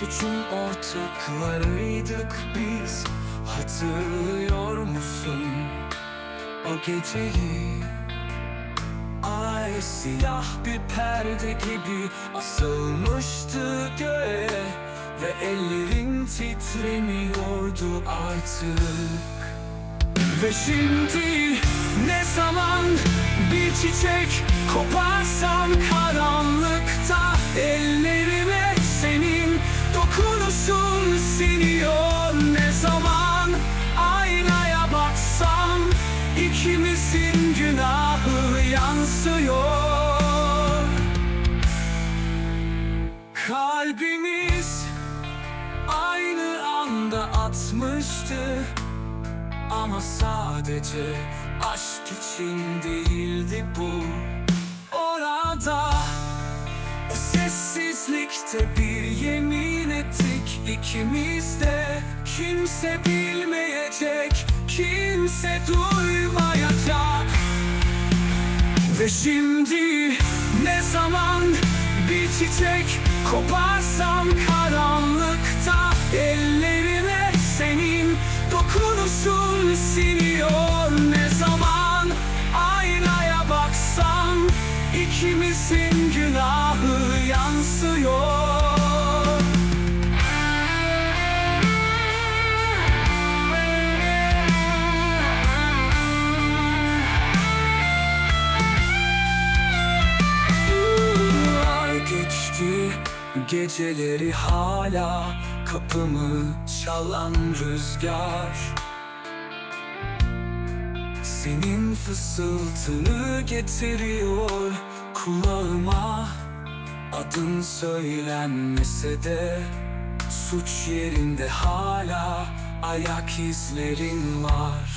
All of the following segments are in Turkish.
suçun ortaklarıydık biz. Hatırlıyor musun? O geceyi Ay siyah bir perde gibi asılmıştı göğe Ve ellerin titremiyordu artık. Ve şimdi ne zaman bir çiçek koparsam karanlıkta aynı anda atmıştı ama sadece aşk için değildi bu. Orada sessizlikte bir yemin ettik ikimiz de. Kimse bilmeyecek, kimse duymayacak. Ve şimdi ne zaman bir çiçek koparsam Geceleri hala kapımı çalan rüzgar. Senin fısıltını getiriyor kulağıma. Adın söylenmese de Suç yerinde hala ayak izlerin var.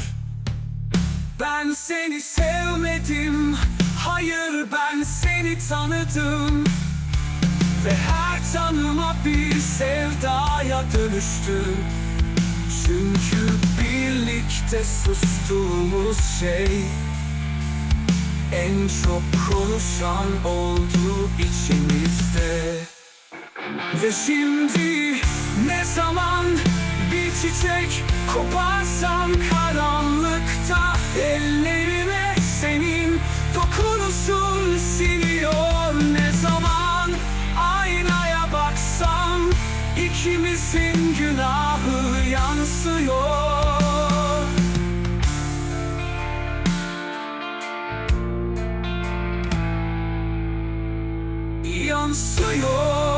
Ben seni sevmedim Hayır ben seni tanıdım Ve her tanıma bir sevdaya dönüştü Çünkü birlikte sustuğumuz şey En çok konuşan oldu içimizde. Ve şimdi ne zaman bir çiçek koparsam Мільйон сою.